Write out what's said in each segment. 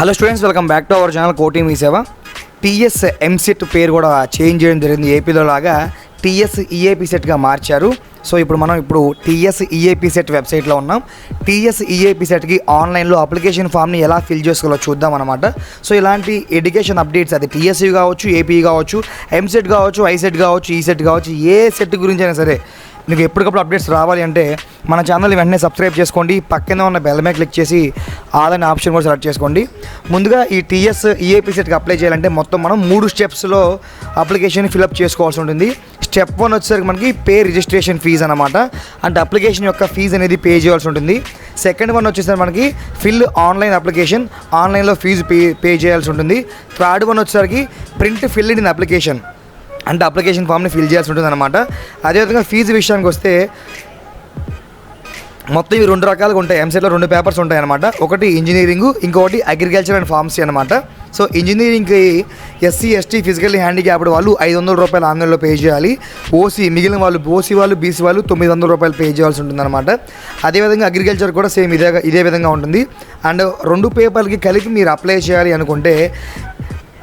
Hello students welcome back to our channel Koti Mee Seva. TS EAMCET పేరు కూడా change చేయడం జరిగింది. ఏపీలో లాగా టీఎస్ ఈఏపీ సెట్గా మార్చారు. సో ఇప్పుడు మనం ఇప్పుడు టీఎస్ ఈఏపీ సెట్ వెబ్సైట్లో ఉన్నాం. టీఎస్ ఈఏపీ సెట్కి ఆన్లైన్లో అప్లికేషన్ ఫామ్ని ఎలా ఫిల్ చేసుకోవాలో చూద్దాం అనమాట సో ఇలాంటి ఎడ్యుకేషన్ అప్డేట్స్ అది టీఎస్యూ కావచ్చు ఏపీ కావచ్చు ఎంసెట్ కావచ్చు ఐసెట్ కావచ్చు ఈసెట్ కావచ్చు ఏ సెట్ గురించి అయినా సరే మీకు ఎప్పటికప్పుడు అప్డేట్స్ రావాలి అంటే మన ఛానల్ వెంటనే సబ్స్క్రైబ్ చేసుకోండి. పక్కనే ఉన్న బెల్ మీద క్లిక్ చేసి ఆదాని ఆప్షన్ కూడా సెలెక్ట్ చేసుకోండి. ముందుగా ఈ టీఎస్ ఈఏపీ సెట్కి అప్లై చేయాలంటే మొత్తం మనం మూడు స్టెప్స్లో అప్లికేషన్ ఫిలప్ చేసుకోవాల్సి ఉంటుంది. స్టెప్ వన్ వచ్చేసరికి మనకి పే రిజిస్ట్రేషన్ ఫీజు అనమాట అంటే అప్లికేషన్ యొక్క ఫీజు అనేది పే చేయాల్సి ఉంటుంది. సెకండ్ వన్ వచ్చేసరికి మనకి ఫిల్ ఆన్లైన్ అప్లికేషన్ ఆన్లైన్లో ఫీజు పే పే చేయాల్సి ఉంటుంది. థర్డ్ వన్ వచ్చేసరికి ప్రింట్ ఫిల్ ఇన్ అప్లికేషన్. అంటే అప్లికేషన్ ఫామ్ని ఫిల్ చేయాల్సి ఉంటుంది అనమాట అదేవిధంగా ఫీజు విషయానికి వస్తే మొత్తం ఇవి రెండు రకాలుగా ఉంటాయి. ఎంసెట్లో రెండు పేపర్స్ ఉంటాయి అనమాట ఒకటి ఇంజనీరింగ్ ఇంకొకటి అగ్రికల్చర్ అండ్ ఫార్మసీ అనమాట సో ఇంజనీరింగ్కి ఎస్సీ ఎస్టీ ఫిజికల్ హ్యాండిక్యాప్డ్ వాళ్ళు ఐదు వందల రూపాయలు ఆన్లైన్లో పే చేయాలి. ఓసీ మిగిలిన వాళ్ళు ఓసీ వాళ్ళు బీసీ వాళ్ళు తొమ్మిది వందల రూపాయలు పే చేయాల్సి ఉంటుంది అనమాట అదేవిధంగా అగ్రికల్చర్ కూడా సేమ్ ఇదే ఇదే విధంగా ఉంటుంది. అండ్ రెండు పేపర్లకి కలిపి మీరు అప్లై చేయాలి అనుకుంటే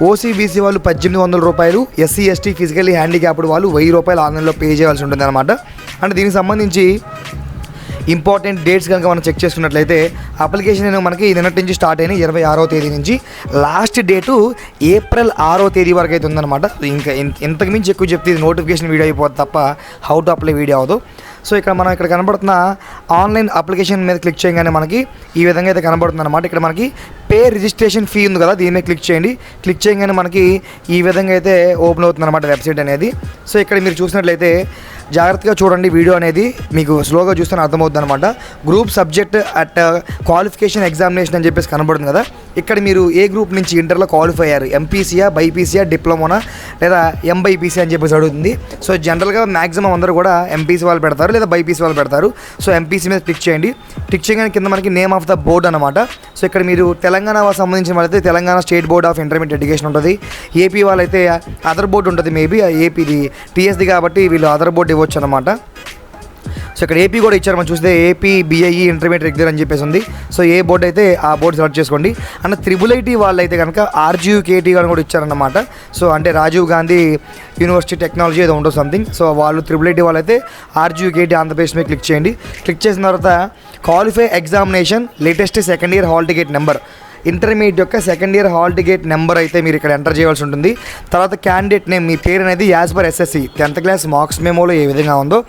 ఓసీబీసీ వాళ్ళు పద్దెనిమిది వందల రూపాయలు ఎస్సీ ఎస్టీ ఫిజికల్లీ హ్యాండిక్యాప్డ్ వాళ్ళు వెయ్యి రూపాయలు ఆన్లైన్లో పే చేయాల్సి ఉంటుంది అనమాట అంటే దీనికి సంబంధించి ఇంపార్టెంట్ డేట్స్ కనుక మనం చెక్ చేసుకున్నట్లయితే అప్లికేషన్ అనేది మనకి నిన్నటి నుంచి స్టార్ట్ అయిన ఇరవై ఆరో తేదీ నుంచి. లాస్ట్ డేటు ఏప్రిల్ ఆరో తేదీ వరకు అయితే ఉందన్నమాట. ఇంకా ఇంతకు మించి ఎక్కువ చెప్తే ఇది నోటిఫికేషన్ వీడియో అయిపోతుంది తప్ప హౌ టు అప్లై వీడియో అవ్వదు. సో ఇక్కడ మనం ఇక్కడ కనబడుతున్న ఆన్లైన్ అప్లికేషన్ మీద క్లిక్ చేయగానే మనకి ఈ విధంగా అయితే కనబడుతుంది అనమాట ఇక్కడ మనకి పే రిజిస్ట్రేషన్ ఫీ ఉంది కదా దీని మీద క్లిక్ చేయండి. క్లిక్ చేయగానే మనకి ఈ విధంగా అయితే ఓపెన్ అవుతుంది అనమాట వెబ్సైట్ అనేది. సో ఇక్కడ మీరు చూసినట్లయితే జాగ్రత్తగా చూడండి వీడియో అనేది. మీకు స్లోగా చూస్తే అర్థమవుతుంది అనమాట group subject at qualification examination అని చెప్పేసి కనబడుతుంది కదా. ఇక్కడ మీరు ఏ గ్రూప్ నుంచి ఇంటర్లో క్వాలిఫై అయ్యారు? ఎంపీసీయా బైపీసీయా డిప్లొమోనా? లేదా ఎంబైపీసీ అని చెప్పేసి అడుగుతుంది. సో జనరల్గా మ్యాక్సిమం అందరూ కూడా ఎంపీసీ వాళ్ళు పెడతారు లేదా బైపీసీ వాళ్ళు పెడతారు. సో ఎంపీసీ మీద క్లిక్ చేయండి. క్లిక్ చేయగానే కింద మనకి నేమ్ ఆఫ్ ద బోర్డ్ అనమాట సో ఇక్కడ మీరు తెలంగాణ వాళ్ళకి సంబంధించిన వాళ్ళైతే Telangana state board of intermediate education ఉంటుంది. ఏపీ వాళ్ళైతే అదర్ బోర్డు ఉంటుంది మేబీ ఏపీది. టీఎస్ది కాబట్టి వీళ్ళు అదర్ బోర్డు ఇవ్వచ్చు అనమాట సో ఇక్కడ ఏపీ కూడా ఇచ్చారు మనం చూస్తే ఏపీ బీఐఈ ఇంటర్మీడియట్ రెగ్యులర్ అని చెప్పేసి ఉంది. సో ఏ బోర్డు అయితే ఆ బోర్డు సెలెక్ట్ చేసుకోండి. అన్న త్రిబుల్ ఐటీ వాళ్ళు అయితే కనుక ఆర్జీయూ కేటీ అని కూడా ఇచ్చారన్నమాట. సో అంటే రాజీవ్ గాంధీ యూనివర్సిటీ టెక్నాలజీ ఏదో ఉండదు సంథింగ్ సో వాళ్ళు త్రిబుల్ ఐటీ వాళ్ళైతే ఆర్జీయూ కేటీ ఆంధ్రప్రదేశ్ మీద క్లిక్ చేయండి. క్లిక్ చేసిన తర్వాత qualify examination latest second year hall ticket number intermediate యొక్క second year hall ticket number అయితే మీరు ఇక్కడ ఎంటర్ చేయాల్సి ఉంటుంది. తర్వాత క్యాండిడేట్ నేమ్ మీ పేరు అనేది as per SSC. Tenth class marks మెమోలో ఏ విధంగా ఉందో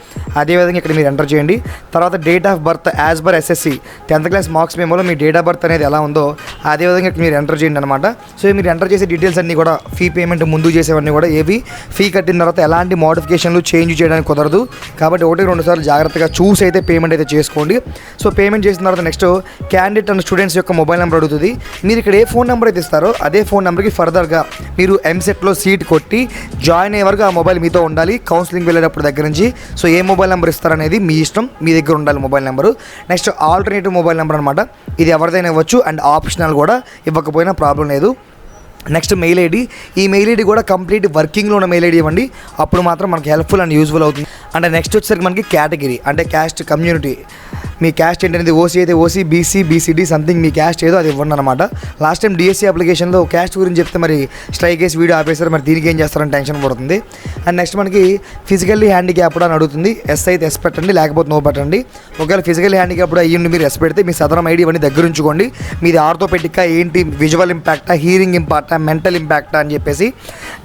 అదే విధంగా ఇక్కడ మీరు ఎంటర్ చేయండి. తర్వాత date of birth as per SSC. Tenth class marks మెమోలో మీ డేట్ ఆఫ్ బర్త్ అనేది ఎలా ఉందో అదే విధంగా ఇక్కడ మీరు ఎంటర్ చేయండి అనమాట సో మీరు ఎంటర్ చేసే డీటెయిల్స్ అన్నీ కూడా ఫీ పేమెంట్ ముందు చేసేవన్నీ కూడా ఏవి ఫీ కట్టిన తర్వాత ఎలాంటి మోడిఫికేషన్లు చేంజ్ చేయడానికి కుదరదు. కాబట్టి ఒకటి రెండు సార్లు జాగ్రత్తగా చూసి అయితే పేమెంట్ అయితే చేసుకోండి. సో పేమెంట్ చేసిన తర్వాత నెక్స్ట్ క్యాండిడేట్ అండ్ స్టూడెంట్స్ యొక్క మొబైల్ నెంబర్ అడుగుతుంది. మీరు ఇక్కడ ఏ ఫోన్ నెంబర్ అయితే ఇస్తారో అదే ఫోన్ నెంబర్కి ఫర్దర్గా మీరు ఎంసెట్లో సీట్ కొట్టి జాయిన్ అయ్యే వరకు ఆ మొబైల్ మీతో ఉండాలి. కౌన్సిలింగ్ వెళ్ళేటప్పుడు దగ్గర నుంచి. సో ఏ మొబైల్ నెంబర్ ఇస్తారనేది మీ ఇష్టం. మీ దగ్గర ఉండాలి mobile number. Next alternative mobile number అనమాట ఇది ఎవరిదైనా ఇవ్వచ్చు. అండ్ ఆప్షనల్ కూడా ఇవ్వకపోయినా ప్రాబ్లం లేదు. Next mail ID. ఈ మెయిల్ ఐడి కూడా కంప్లీట్ వర్కింగ్లో ఉన్న మెయిల్ ఐడి ఇవ్వండి. అప్పుడు మాత్రం మనకి హెల్ప్ఫుల్ అండ్ యూజ్ఫుల్ అవుతుంది. అంటే నెక్స్ట్ వచ్చేసరికి మనకి కేటగిరీ. అంటే క్యాస్ట్ కమ్యూనిటీ. మీ క్యాస్ట్ ఏంటనేది? ఓసీ అయితే ఓసీ బీసీ బీసీడీ సంథింగ్ మీ క్యాస్ట్ ఏదో అది ఇవ్వండి అనమాట లాస్ట్ టైం డిఎస్సీ అప్లికేషన్లో క్యాస్ట్ గురించి చెప్తే మరి స్ట్రైక్ వేసి వీడియో ఆపేస్తారు మరి దీనికి ఏం చేస్తారని టెన్షన్ పడుతుంది. అండ్ నెక్స్ట్ మనకి ఫిజికల్లీ హ్యాండిక్యాప్డ్ అని అడుగుతుంది. ఎస్ అయితే ఎస్ పెట్టండి లేకపోతే నో పెట్టండి. ఒకవేళ ఫిజికల్ హ్యాండిక్యాప్డ్ అయ్యి మీరు ఎస్ పెడితే మీ సదరం ఐడి ఇవన్నీ దగ్గర ఉంచుకోండి. మీది ఆర్థోపెటిక్గా ఏంటి? విజువల్ ఇంపాక్టా హీరింగ్ ఇంపాక్టా మెంటల్ ఇంపాక్టా అని చెప్పేసి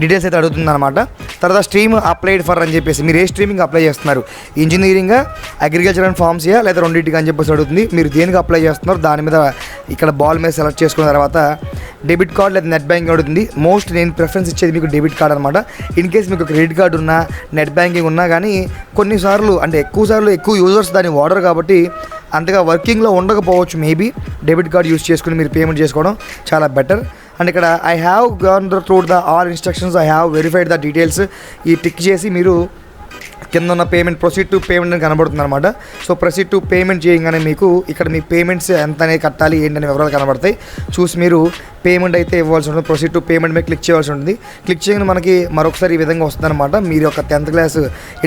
డీటెయిల్స్ అయితే అడుగుతుంది అనమాట తర్వాత స్ట్రీమ్ అప్లైడ్ ఫర్ అని చెప్పేసి మీరు ఏ స్ట్రీమింగ్ అప్లై చేస్తున్నారు? ఇంజనీరింగ్ అగ్రికల్చర్ అండ్ ఫార్మసీయా లేదా రెండింటికి అని చెప్పేసి అడుగుతుంది. మీరు దేనికి అప్లై చేస్తున్నారు దాని మీద ఇక్కడ బాల్ మీద సెలెక్ట్ చేసుకున్న తర్వాత డెబిట్ కార్డ్ లేదా నెట్ బ్యాంకింగ్ అడుగుతుంది. మోస్ట్ నేను ప్రిఫరెన్స్ ఇచ్చేది మీకు డెబిట్ కార్డ్ అనమాట ఇన్ కేస్ మీకు క్రెడిట్ కార్డు ఉన్నా నెట్ బ్యాంకింగ్ ఉన్నా కానీ కొన్నిసార్లు అంటే ఎక్కువ సార్లు ఎక్కువ యూజర్స్ దాన్ని వాడరు కాబట్టి అంతగా వర్కింగ్లో ఉండకపోవచ్చు. మేబీ డెబిట్ కార్డ్ యూస్ చేసుకుని మీరు పేమెంట్ చేసుకోవడం చాలా బెటర్ అండ్ ఇక్కడ I have gone through the all instructions I have verified the details ఈ టిక్ చేసి మీరు కింద ఉన్న పేమెంట్ ప్రొసీడ్ టు పేమెంట్ అని కనబడుతుంది అనమాట సో ప్రొసీడ్ టు పేమెంట్ చేయగానే మీకు ఇక్కడ మీ పేమెంట్స్ ఎంత అనేది కట్టాలి ఏంటనే వివరాలు కనబడతాయి. చూసి మీరు పేమెంట్ అయితే ఇవ్వాల్సి ఉంటుంది ప్రొసీడ్ టు పేమెంట్ మీద క్లిక్ చేయాల్సి ఉంటుంది. క్లిక్ చేయగానే మనకి మరొకసారి ఈ విధంగా వస్తుందన్నమాట. మీరు యొక్క టెన్త్ క్లాస్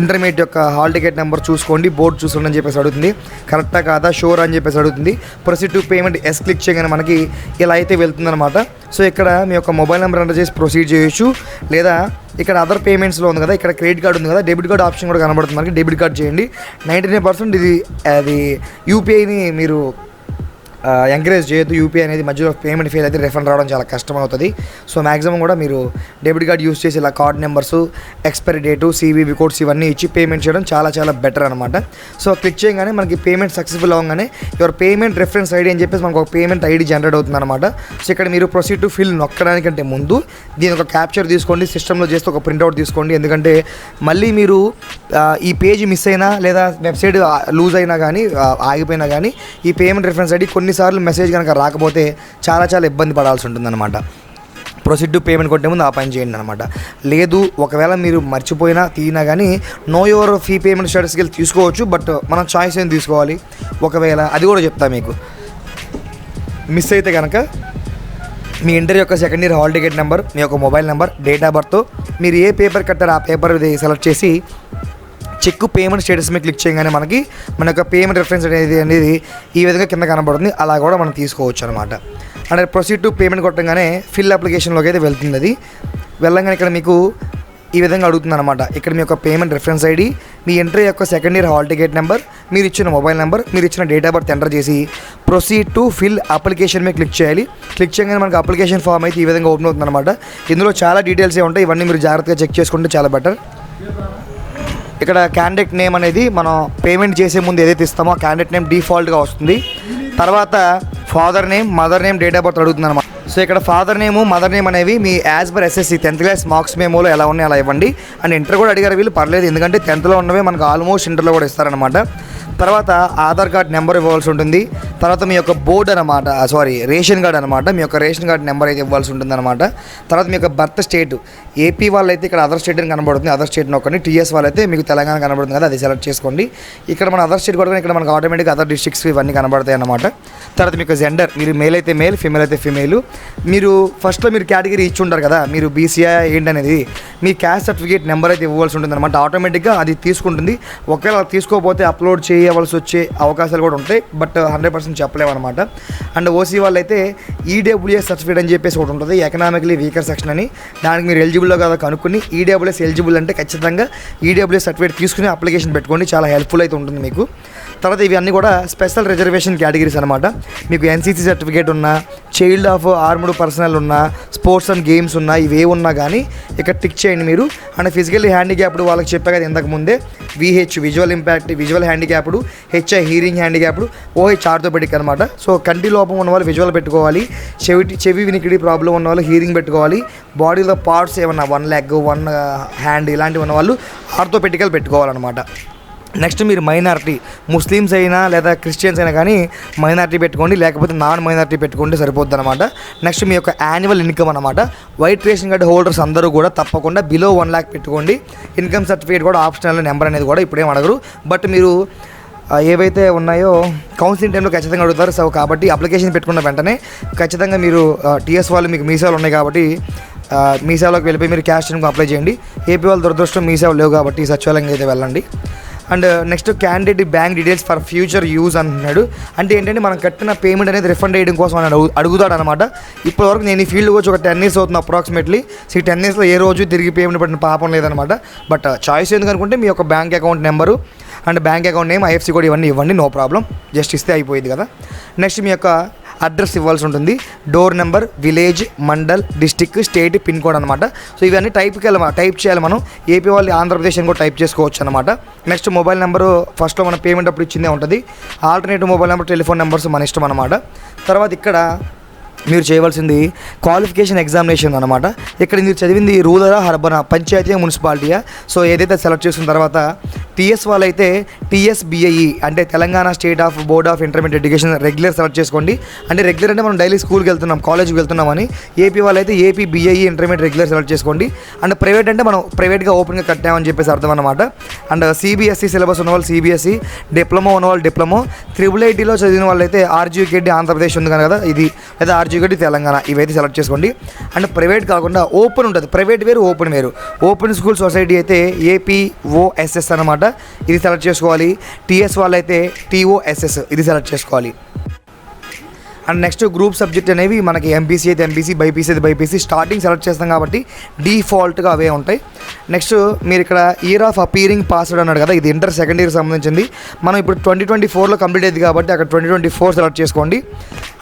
ఇంటర్మీడియట్ యొక్క హాల్ టికెట్ నెంబర్ చూసుకోండి బోర్డు చూసుకోండి అని చెప్పేసి అడుగుతుంది. కరెక్టా కాదా షోర్ అని చెప్పేసి అడుగుతుంది. Proceed to payment yes click చేయగానే మనకి ఇలా అయితే వెళ్తుందన్నమాట. సో ఇక్కడ మీ యొక్క మొబైల్ నెంబర్ ఎంటర్ చేసి ప్రొసీడ్ చేయొచ్చు. లేదా ఇక్కడ అదర్ పేమెంట్స్లో ఉంది కదా ఇక్కడ క్రెడిట్ కార్డు ఉంది కదా డెబిట్ కార్డ్ ఆప్షన్ కూడా కనబడుతుంది మనకి డెబిట్ కార్డ్ చేయండి. నైంటీ నైన్ పర్సెంట్ ఇది అది యూపీఐని మీరు ఎంకరేజ్ చేయొద్దు యూపీఐ అనేది మధ్యలో పేమెంట్ ఫెయిల్ అయితే రిఫండ్ రావడం చాలా కష్టం అవుతుంది సో మ్యాక్సిమం కూడా మీరు డెబిట్ కార్డ్ యూస్ చేసి ఇలా card numbers expiry date CVV codes ఇవన్నీ ఇచ్చి పేమెంట్ చేయడం చాలా చాలా బెటర్ అనమాట సో క్లిక్ చేయగానే మనకి పేమెంట్ సక్సెస్ఫుల్ అవ్వగానే యువర్ పేమెంట్ రెఫరెన్స్ ఐడి అని చెప్పేసి మనకు ఒక పేమెంట్ ఐడి జనరేట్ అవుతుంది అనమాట సో ఇక్కడ మీరు ప్రొసీడ్ టు ఫిల్ నొక్కడానికంటే ముందు దీని ఒక క్యాప్చర్ తీసుకోండి సిస్టంలో చేస్తే ఒక ప్రింట్అవుట్ తీసుకోండి. ఎందుకంటే మళ్ళీ మీరు ఈ పేజ్ మిస్ అయినా లేదా వెబ్సైట్ లూజ్ అయినా కానీ ఆగిపోయినా కానీ ఈ పేమెంట్ రిఫరెన్స్ ఐడి కొన్ని కొన్నిసార్లు మెసేజ్ కనుక రాకపోతే చాలా చాలా ఇబ్బంది పడాల్సి ఉంటుందన్నమాట. ప్రొసీడ్ టు పేమెంట్ కొట్టే ముందు ఆ పని చేయండి అనమాట లేదు ఒకవేళ మీరు మర్చిపోయినా తీనా కానీ నో యువర్ ఫీ పేమెంట్ స్టేటస్కి వెళ్ళి తీసుకోవచ్చు బట్ మనం చాయిస్ ఏం తీసుకోవాలి? ఒకవేళ అది కూడా చెప్తా మీకు. మిస్ అయితే కనుక మీ ఇంటర్ యొక్క second year hall ticket number మీ యొక్క mobile number date of birth మీరు ఏ పేపర్ కట్టారో ఆ పేపర్ సెలెక్ట్ చేసి చెక్ పేమెంట్ స్టేటస్ మీద క్లిక్ చేయగానే మనకి మన యొక్క పేమెంట్ రెఫరెన్స్ అనేది అనేది ఈ విధంగా కింద కనబడుతుంది. అలా కూడా మనం తీసుకోవచ్చు అనమాట అంటే ప్రొసీడ్ టు పేమెంట్ కొట్టగానే ఫిల్ అప్లికేషన్లోకి అయితే వెళ్తుంది అది. వెళ్ళగానే ఇక్కడ మీకు ఈ విధంగా అడుగుతుంది అనమాట ఇక్కడ మీ యొక్క పేమెంట్ రిఫరెన్స్ ఐడి మీ ఎంట్రీ యొక్క second year hall ticket number మీరు ఇచ్చిన మొబైల్ నెంబర్ మీరు ఇచ్చిన డేట్ ఆఫ్ బర్త్ ఎంటర్ చేసి ప్రొసీడ్ టు ఫిల్ అప్లికేషన్ మీద క్లిక్ చేయాలి. క్లిక్ చేయగానే మనకు అప్లికేషన్ ఫామ్ అయితే ఈ విధంగా ఓపెన్ అవుతుంది అనమాట ఇందులో చాలా డీటెయిల్స్ ఉంటాయి. ఇవన్నీ మీరు జాగ్రత్తగా చెక్ చేసుకుంటే చాలా బెటర్. ఇక్కడ క్యాండిడేట్ నేమ్ అనేది మనం పేమెంట్ చేసే ముందు ఏదైతే ఇస్తామో ఆ క్యాండిడేట్ నేమ్ డిఫాల్ట్గా వస్తుంది. తర్వాత father name mother name date of birth అడుగుతుంది అనమాట సో ఇక్కడ ఫాదర్ నేమ్ మదర్ నేమ్ అనేవి మీ as per SSC tenth class marks మేమోలో ఎలా ఉన్నాయి అలా ఇవ్వండి. అండ్ ఇంటర్ కూడా అడిగారు వీళ్ళు పర్లేదు. ఎందుకంటే టెన్త్లో ఉన్నవే మనకు ఆల్మోస్ట్ ఇంటర్లో కూడా ఇస్తారనమాట తర్వాత ఆధార్ కార్డ్ నెంబర్ ఇవ్వాల్సి ఉంటుంది. తర్వాత మీ యొక్క బోర్డు అనమాట సారీ రేషన్ కార్డ్ అనమాట మీ యొక్క రేషన్ కార్డ్ నెంబర్ అయితే ఇవ్వాల్సి ఉంటుంది అనమాట తర్వాత మీ యొక్క బర్త్ స్టేట్ ఏపీ వాళ్ళైతే ఇక్కడ అదర్ స్టేట్ అని కనబడుతుంది అదర్ స్టేట్ నొక్కండి. టీఎస్ వాళ్ళైతే మీకు తెలంగాణ కనబడుతుంది కదా అది సెలెక్ట్ చేసుకోండి. ఇక్కడ మన అదర్ స్టేట్ కూడా ఇక్కడ మనకు ఆటోమేటిక్గా అదర్ డిస్ట్రిక్ట్స్ ఇవన్నీ కనబడతాయి అనమాట తర్వాత మీకు జెండర్ మీరు మేల్ అయితే మేల్ ఫిమేల్ అయితే ఫిమేల్ మీరు ఫస్ట్లో మీరు కేటగిరీ ఇచ్చి ఉంటారు కదా మీరు బీసీఐ ఏంటనేది మీ క్యాస్ట్ సర్టిఫికేట్ నెంబర్ అయితే ఇవ్వాల్సి ఉంటుంది అనమాట ఆటోమేటిక్గా అది తీసుకుంటుంది. ఒకవేళ తీసుకోకపోతే అప్లోడ్ చేయవలసి వచ్చే అవకాశాలు కూడా ఉంటాయి. బట్ హండ్రెడ్ పర్సెంట్ చెప్పలేమన్నమాట. అండ్ ఓసీ వాళ్ళు అయితే ఈడబ్ల్యూఎస్ సర్టిఫికేట్ అని చెప్పేసి ఒకటి ఉంటుంది. ఎకనామికలీ వీకర్ సెక్షన్ అని. దానికి మీరు ఎలిజిబుల్లో కదా కనుక్కుని ఈడబ్ల్యూఎస్ ఎలిజిబుల్ అంటే ఖచ్చితంగా ఈడబ్ల్యూఎస్ సర్టిఫికేట్ తీసుకుని అప్లికేషన్ పెట్టుకోండి. చాలా హెల్ప్ఫుల్ అయితే ఉంటుంది మీకు. తర్వాత ఇవి అన్నీ కూడా స్పెషల్ రిజర్వేషన్ కేటగిరీస్ అనమాట మీకు ఎన్సీసీ సర్టిఫికేట్ ఉన్నా చైల్డ్ ఆఫ్ ఆర్మ్డ్ పర్సనల్ ఉన్నా స్పోర్ట్స్ అండ్ గేమ్స్ ఉన్నా ఇవే ఉన్నా కానీ ఇక్కడ టిక్ చేయండి మీరు. అండ్ ఫిజికల్లీ హ్యాండిక్యాప్డ్ వాళ్ళకి చెప్పా కదా ఇంతకు ముందే. VH visual impact visual handicapped HI hearing handicapped OH orthopedic అనమాట సో కంటి లోపం ఉన్న వాళ్ళు విజువల్ పెట్టుకోవాలి. చెవి చెవి వినికిడి ప్రాబ్లం ఉన్న వాళ్ళు హీరింగ్ పెట్టుకోవాలి. బాడీలో పార్ట్స్ ఏమన్నా వన్ లెగ్ వన్ హ్యాండ్ ఇలాంటివి ఉన్న వాళ్ళు ఆర్థోపెటికల్ పెట్టుకోవాలన్నమాట. నెక్స్ట్ మీరు మైనారిటీ ముస్లిమ్స్ అయినా లేదా క్రిస్టియన్స్ అయినా కానీ మైనారిటీ పెట్టుకోండి లేకపోతే నాన్ మైనారిటీ పెట్టుకుంటే సరిపోద్ది అనమాట నెక్స్ట్ మీ యొక్క యాన్యువల్ ఇన్కమ్ అనమాట వైట్ రేషన్ కార్డ్ హోల్డర్స్ అందరూ కూడా తప్పకుండా బిలో వన్ ల్యాక్ పెట్టుకోండి. ఇన్కమ్ సర్టిఫికేట్ కూడా ఆప్షనల్ నెంబర్ అనేది కూడా ఇప్పుడేం అడగరు. బట్ మీరు ఏవైతే ఉన్నాయో కౌన్సిలింగ్ టైంలో ఖచ్చితంగా అడుగుతారు. సో కాబట్టి అప్లికేషన్ పెట్టుకున్న వెంటనే ఖచ్చితంగా మీరు టీఎస్ వాళ్ళు మీకు మీసాలు ఉన్నాయి కాబట్టి మీ సేవలోకి వెళ్ళిపోయి మీరు క్యాష్ అప్లై చేయండి. ఏపీ వాళ్ళు దురదృష్టం మీ సేవలు లేవు కాబట్టి సచివాలయంకి అయితే వెళ్ళండి. And next candidate bank details for future use అంటున్నాడు. అంటే ఏంటంటే మనం కట్టిన పేమెంట్ అనేది రిఫండ్ చేయడం కోసం అని అడుగుతాడు అనమాట ఇప్పటివరకు నేను ఈ ఫీల్డ్ వచ్చి ఒక టెన్ ఇయర్స్ అవుతుంది అప్రాక్సిమేట్లీ సో ఈ టెన్ ఇయర్స్లో ఏ రోజు తిరిగి పేమెంట్ పడిన పాపం లేదనమాట. బట్ చాయిస్ ఎందుకు అనుకుంటే మీ యొక్క bank account number and bank account name IFSC కూడా ఇవన్నీ ఇవ్వండి నో ప్రాబ్లం జస్ట్ ఇస్తే అయిపోయింది కదా. నెక్స్ట్ మీ యొక్క అడ్రస్ ఇవ్వాల్సి ఉంటుంది. Door number village mandal district state pin code అనమాట సో ఇవన్నీ టైప్కి వెళ్ళమా టైప్ చేయాలి మనం. ఏపీ వాళ్ళు ఆంధ్రప్రదేశ్ అని కూడా టైప్ చేసుకోవచ్చు అనమాట నెక్స్ట్ మొబైల్ నెంబరు ఫస్ట్లో మన పేమెంట్ అప్పుడు ఇచ్చిందే ఉంటుంది. Alternative mobile number telephone numbers మన ఇష్టం అనమాట తర్వాత ఇక్కడ మీరు చేయవలసింది క్వాలిఫికేషన్ ఎగ్జామినేషన్ అనమాట ఇక్కడ మీరు చదివింది రూరలా హర్బనా పంచాయతీ మున్సిపాలిటీయా సో ఏదైతే సెలెక్ట్ చేసిన తర్వాత టీఎస్ వాళ్ళైతే టీఎస్బిఐఈ అంటే Telangana state of board of intermediate education regular select చేసుకోండి. అంటే రెగ్యులర్ అంటే మనం డైలీ స్కూల్కి వెళ్తున్నాం కాలేజ్కి వెళ్తున్నామని ఏపీ వాళ్ళైతే AP BIE intermediate regular select చేసుకోండి. అండ్ ప్రైవేట్ అంటే మనం ప్రైవేట్గా ఓపెన్గా కట్టామని చెప్పేసి అర్థం అనమాట అండ్ సిబిఎస్ఈ సిలబస్ ఉన్న వాళ్ళు సిబిఎస్ఈ డిప్లొమా ఉన్న వాళ్ళు డిప్లొమా త్రిబుల్ ఐటీలో చదివిన వాళ్ళైతే ఆర్జీకెడ్డి ఆంధ్రప్రదేశ్ ఉంది కదా ఇది లేదా ఆర్జీకెడ్డి తెలంగాణ ఇవైతే సెలెక్ట్ చేసుకోండి. అండ్ ప్రైవేట్ కాకుండా ఓపెన్ ఉంటుంది. ప్రైవేట్ వేరు ఓపెన్ వేరు. ఓపెన్ స్కూల్ సొసైటీ అయితే ఏపీఓఎస్ఎస్ అనమాట ఇది సెలెక్ట్ చేసుకోవాలి. టీఎస్ వాళ్ళు అయితే టీఓఎస్ఎస్ ఇది సెలెక్ట్ చేసుకోవాలి. అండ్ నెక్స్ట్ గ్రూప్ సబ్జెక్ట్ అనేవి మనకి ఎంపీసీ అయితే ఎంపీసీ బైపీసీ అయితే బైపీసీ స్టార్టింగ్ సెలెక్ట్ చేస్తాం కాబట్టి డీఫాల్ట్గా అవే ఉంటాయి. నెక్స్ట్ మీరు ఇక్కడ ఇయర్ ఆఫ్ అపీరింగ్ పాస్వర్డ్ అన్నాడు కదా ఇది ఇంటర్ సెకండ్ ఇయర్ సంబంధించింది. మనం ఇప్పుడు ట్వంటీ ట్వంటీ ఫోర్లో కంప్లీట్ అయింది కాబట్టి అక్కడ ట్వంటీ ట్వంటీ ఫోర్ సెలెక్ట్ చేసుకోండి.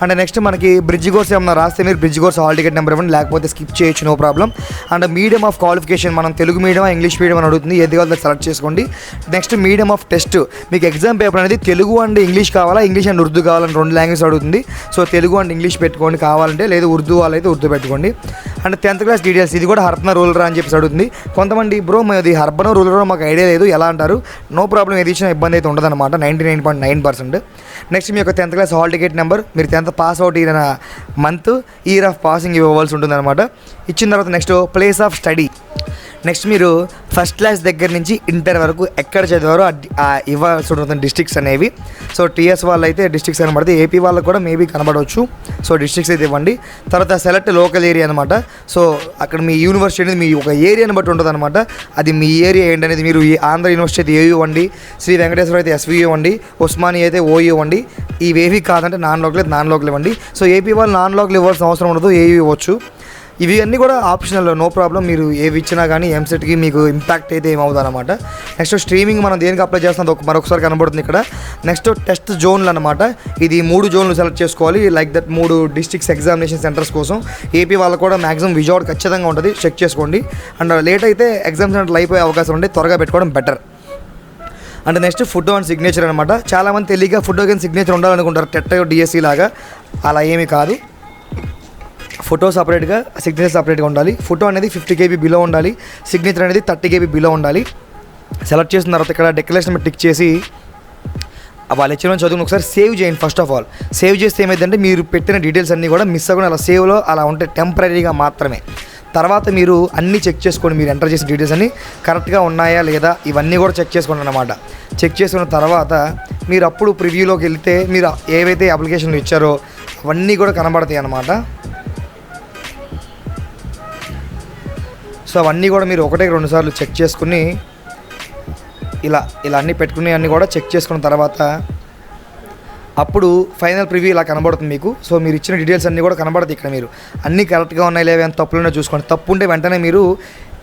అండ్ నెక్స్ట్ మనకి బ్రిడ్జ్ కోర్స్ ఏమన్నా రాస్తే మీరు bridge course hall ticket number ఇవ్వండి లేకపోతే స్కిప్ చేయొచ్చు no problem and medium of qualification మనం తెలుగు మీడియం ఇంగ్లీష్ మీడియం అని అడుగుతుంది ఏది కావాలో సెలెక్ట్ చేసుకోండి. నెక్స్ట్ మీడియం ఆఫ్ టెస్ట్ మీకు ఎగ్జామ్ పేపర్ అనేది తెలుగు అండ్ ఇంగ్లీష్ కావాలా ఇంగ్లీష్ అండ్ ఉర్దూ కావాలని రెండు లాంగ్వేజ్ అడుగుతుంది. సో తెలుగు అండ్ ఇంగ్లీష్ పెట్టుకోండి కావాలంటే లేదు ఉర్దూ వాళ్ళైతే ఉర్దూ పెట్టుకోండి. అండ్ టెన్త్ క్లాస్ డీటెయిల్స్ ఇది కూడా హర్పన రూలరా అని చెప్పేసి అడుగుతుంది. కొంతమంది బ్రో మాది హర్బన్ రూలర్ మాకు ఐడియా లేదు ఎలా అంటారు? నో ప్రాబ్లం ఏది ఇచ్చినా ఇబ్బంది అయితే ఉండదన్నమాట ninety nine point nine percent. Next మీ యొక్క tenth class hall ticket number మీరు టెన్త్ పాస్ అవుట్ అయిన మంత్ ఇయర్ ఆఫ్ పాసింగ్ ఇవ్వవలసి ఉంటుందన్నమాట. ఇచ్చిన తర్వాత next place of study next మీరు ఫస్ట్ క్లాస్ దగ్గర నుంచి ఇంటర్ వరకు ఎక్కడ చదివారో ఇవ్వాల్సి ఉంటుంది డిస్ట్రిక్ట్స్ అనేవి. సో టీఎస్ వాళ్ళు అయితే డిస్ట్రిక్ట్స్ కనబడితే ఏపీ వాళ్ళకు కూడా మేబీ కనబడవచ్చు. సో డిస్ట్రిక్ట్స్ అయితే ఇవ్వండి. తర్వాత సెలెక్ట్ లోకల్ ఏరియా అనమాట సో అక్కడ మీ యూనివర్సిటీ అనేది మీ ఒక ఏరియాని బట్టి ఉంటుంది అనమాట అది మీ ఏరియా ఏంటనేది మీరు ఈ ఆంధ్ర యూనివర్సిటీ అయితే ఏయూ ఇవ్వండి. శ్రీ వెంకటేశ్వర అయితే ఎస్వి ఇవ్వండి. ఉస్మానియా అయితే ఓయూ ఇవ్వండి. ఇవేవి కాదంటే నాన్ లోకల్ అయితే నాన్ లోకల్ ఇవ్వండి. సో ఏపీ వాళ్ళు నాన్ లోకల్ ఇవ్వాల్సిన అవసరం ఉండదు. ఏయూ ఇవ్వచ్చు. ఇవి అన్నీ కూడా ఆప్షనల్ నో ప్రాబ్లం. మీరు ఏవి ఇచ్చినా కానీ ఎంసెట్కి మీకు ఇంపాక్ట్ అయితే ఏమవుతుంది అనమాట నెక్స్ట్ స్ట్రీమింగ్ మనం దేనికి అప్లై చేస్తున్నది ఒక మరొకసారి కనబడుతుంది ఇక్కడ. నెక్స్ట్ టెస్ట్ జోన్లు అనమాట ఇది మూడు జోన్లు సెలెక్ట్ చేసుకోవాలి. లైక్ దట్ మూడు డిస్ట్రిక్ట్స్ ఎగ్జామినేషన్ సెంటర్స్ కోసం. ఏపీ వాళ్ళకు కూడా మాక్సిమం విజయవాడ ఖచ్చితంగా ఉంటుంది. చెక్ చేసుకోండి. అండ్ లేట్ అయితే ఎగ్జామ్ సెంటర్లు అయిపోయే అవకాశం ఉంటే త్వరగా పెట్టుకోవడం better and next food and signature అనమాట చాలామంది తెలియక ఫుడ్ కానీ సిగ్నేచర్ ఉండాలనుకుంటారు. టెట్ డిఎస్సి లాగా. అలా ఏమీ కాదు. ఫోటో సపరేట్గా సిగ్నేచర్ సపరేట్గా ఉండాలి. ఫోటో అనేది ఫిఫ్టీ కేబీ బిలో ఉండాలి. సిగ్నేచర్ అనేది థర్టీ కేబీ బిలో ఉండాలి. సెలెక్ట్ చేసిన తర్వాత ఇక్కడ డెక్లరేషన్ టిక్ చేసి వాళ్ళు ఇచ్చిన చదువుని ఒకసారి సేవ్ చేయండి ఫస్ట్ ఆఫ్ ఆల్ సేవ్ చేస్తే ఏమైందంటే మీరు పెట్టిన డీటెయిల్స్ అన్నీ కూడా మిస్ అవ్వకుండా అలా సేవ్లో అలా ఉంటే టెంపరీగా మాత్రమే. తర్వాత మీరు అన్నీ చెక్ చేసుకోండి మీరు ఎంటర్ చేసిన డీటెయిల్స్ అన్నీ కరెక్ట్గా ఉన్నాయా లేదా ఇవన్నీ కూడా చెక్ చేసుకోండి అనమాట చెక్ చేసుకున్న తర్వాత మీరు అప్పుడు ప్రివ్యూలోకి వెళ్తే మీరు ఏవైతే అప్లికేషన్లు ఇచ్చారో అవన్నీ కూడా కనబడతాయి అన్నమాట. సో అవన్నీ కూడా మీరు ఒకటే రెండు సార్లు చెక్ చేసుకుని ఇలా ఇలా అన్నీ పెట్టుకుని అన్నీ కూడా చెక్ చేసుకున్న తర్వాత అప్పుడు ఫైనల్ ప్రివ్యూ ఇలా కనబడుతుంది మీకు. సో మీరు ఇచ్చిన డీటెయిల్స్ అన్నీ కూడా కనబడతాయి ఇక్కడ మీరు. అన్నీ కరెక్ట్గా ఉన్నాయి లేవే అని తప్పులున్నా చూసుకోండి. తప్పు ఉంటే వెంటనే మీరు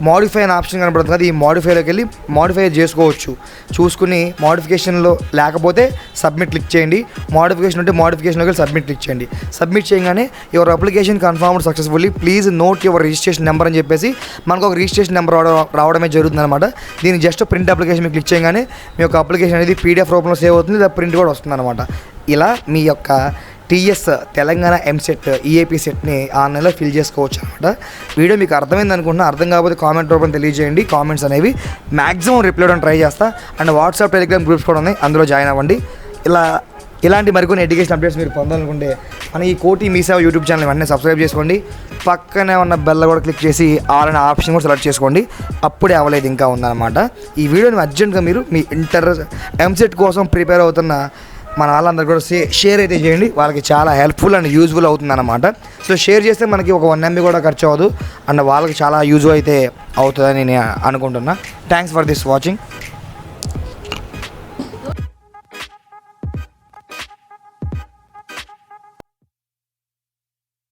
మాడిఫై అనే ఆప్షన్ కనబడుతుంది కదా ఈ మాడిఫైలోకి వెళ్ళి మాడిఫై చేసుకోవచ్చు. చూసుకుని మాడిఫికేషన్లో లేకపోతే సబ్మిట్ క్లిక్ చేయండి. మాడిఫికేషన్ ఉంటే మాడిఫికేషన్లోకి వెళ్ళి సబ్మిట్ క్లిక్ చేయండి. సబ్మిట్ చేయగానే your application confirmed successfully please note your registration number అని చెప్పేసి మనకు ఒక రిజిస్ట్రేషన్ నెంబర్ రావడమే జరుగుతుంది అనమాట దీని జస్ట్ ప్రింట్ అప్లికేషన్ మీకు క్లిక్ చేయగానే మీ యొక్క అప్లికేషన్ అనేది పీడిఎఫ్ రూపంలో సేవ్ అవుతుంది లేదా ప్రింట్ కూడా వస్తుంది అనమాట ఇలా మీ యొక్క టీఎస్ తెలంగాణ ఎంసెట్ ఈఏపీ సెట్ని ఆన్లైన్లో ఫిల్ చేసుకోవచ్చు అనమాట వీడియో మీకు అర్థమైంది అనుకుంటున్నా అర్థం కాకపోతే కామెంట్ రూపంలో తెలియజేయండి. కామెంట్స్ అనేవి మ్యాక్సిమం రిప్లై అవ్వడం ట్రై చేస్తా. అండ్ వాట్సాప్ టెలిగ్రామ్ గ్రూప్స్ కూడా ఉన్నాయి అందులో జాయిన్ అవ్వండి. ఇలా ఇలాంటి మరికొన్ని ఎడ్యుకేషన్ అప్డేట్స్ మీరు పొందాలనుకుంటే మన ఈ కోటి మీ సేవ యూట్యూబ్ ఛానల్ ఇవన్నీ సబ్స్క్రైబ్ చేసుకోండి. పక్కనే ఉన్న బెల్ల కూడా క్లిక్ చేసి ఆల్ అనే ఆప్షన్ కూడా సెలెక్ట్ చేసుకోండి. అప్పుడే అవ్వలేదు ఇంకా ఉందన్నమాట. ఈ వీడియోని అర్జెంట్గా మీరు మీ ఇంటర్ ఎంసెట్ కోసం ప్రిపేర్ అవుతున్న మన వాళ్ళందరూ కూడా షేర్ అయితే చేయండి. వాళ్ళకి చాలా హెల్ప్ఫుల్ అండ్ యూజ్ఫుల్ అవుతుంది అనమాట సో షేర్ చేస్తే మనకి ఒక వన్ ఎంబీ కూడా ఖర్చు అవ్వదు. అండ్ వాళ్ళకి చాలా యూజ్ అయితే అవుతుందని నేను అనుకుంటున్నా. Thanks for this watching